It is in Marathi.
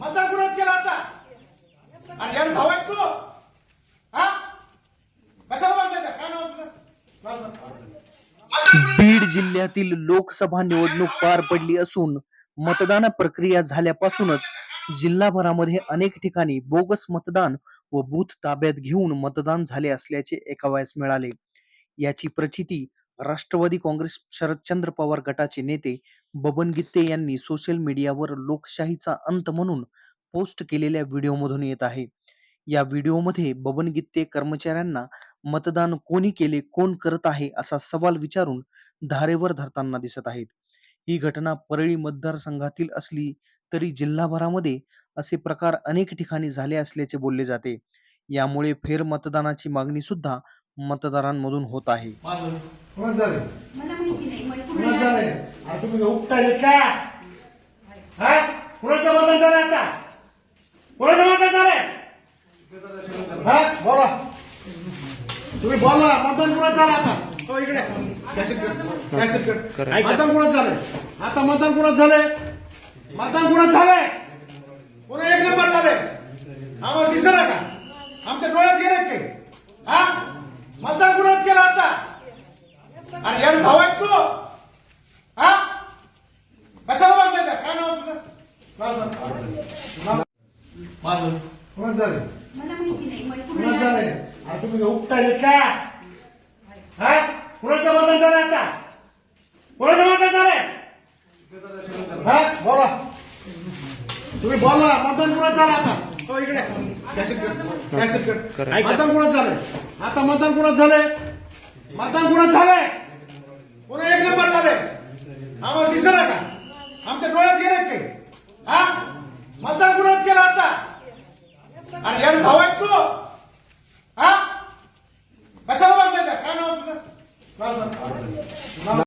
माझा कुणाच केला आता आणि यार भाऊ आहे तू. हा? कशाला वाटलं काय नाव तुझं? बीड जिल्ह्यातील लोकसभा निवडणूक पार पडली असून मतदान प्रक्रिया झाल्यापासूनच जिल्हाभरामध्ये अनेक ठिकाणी बोगस मतदान व बूथ ताब्यात घेऊन मतदान झाले असल्याचे एकावयास मिळाले. याची प्रचिती राष्ट्रवादी काँग्रेस शरदचंद्र पवार गटाचे नेते बबन गित्ते यांनी सोशल मीडियावर लोकशाहीचा अंत म्हणून पोस्ट केलेल्या व्हिडिओमधून येत आहे. या व्हिडिओमध्ये बबन गित्ते कर्मचाऱ्यांना मतदान कोणी केले कोण करत आहे असा सवाल विचारून धारेवर धरताना दिसत आहेत. ही घटना परळी मतदारसंघातील असली तरी जिल्हाभरामध्ये असे प्रकार अनेक ठिकाणी झाले असल्याचे बोलले जाते. यामुळे फेरमतदानाची मागणी सुद्धा मतदारांमधून होत आहे. झालं आता तुम्ही उपटायले का हा? कुणाचं मतदान झालं आता? कुणाचं मतदान झालंय? हा? बोला. तुम्ही बोला. मतदान कुणाचं झालं आता? हो इकडे. कॅसेट कर. कॅसेट कर. मतदान कुणाचं झालंय? आता मतदान कुणाचं झालंय? मतदान कुणाचं झालंय? पुन्हा एक नंबर झालंय? आम्हाला दिसलं का? आमच्या डोळ्यात गेले काही हा मतदान कुणाच केलं आता आणि यार भाऊ आहे तू. हा? कशाला वाटलं का? काय नाव तुझं? नाव माझं. कोणाच झालं? मला माहिती नाही कुणाच झालंय आता तुम्ही उपटायले का? हा? कुणाचं मतदान झालं आता? कुणाचं मतदान झालंय हा? बोला. तुम्ही बोला मतदान कुणाचं झालं आता? हो इकडे. कॅसेट कर. कॅसेट कर. मतदान कुणाचं झालंय आता मतदान कुणाचं झालंय? मतदान कुणाचं झालंय पुन्हा एक नंबर झालंय आम्हाला दिसलं का आमच्या डोळ्यात गेले काही हा? मतदान कुणाच केलं आता? आणि यार भाऊ आहे तू. हा? कशाला वाटलं काय नाव तुझं?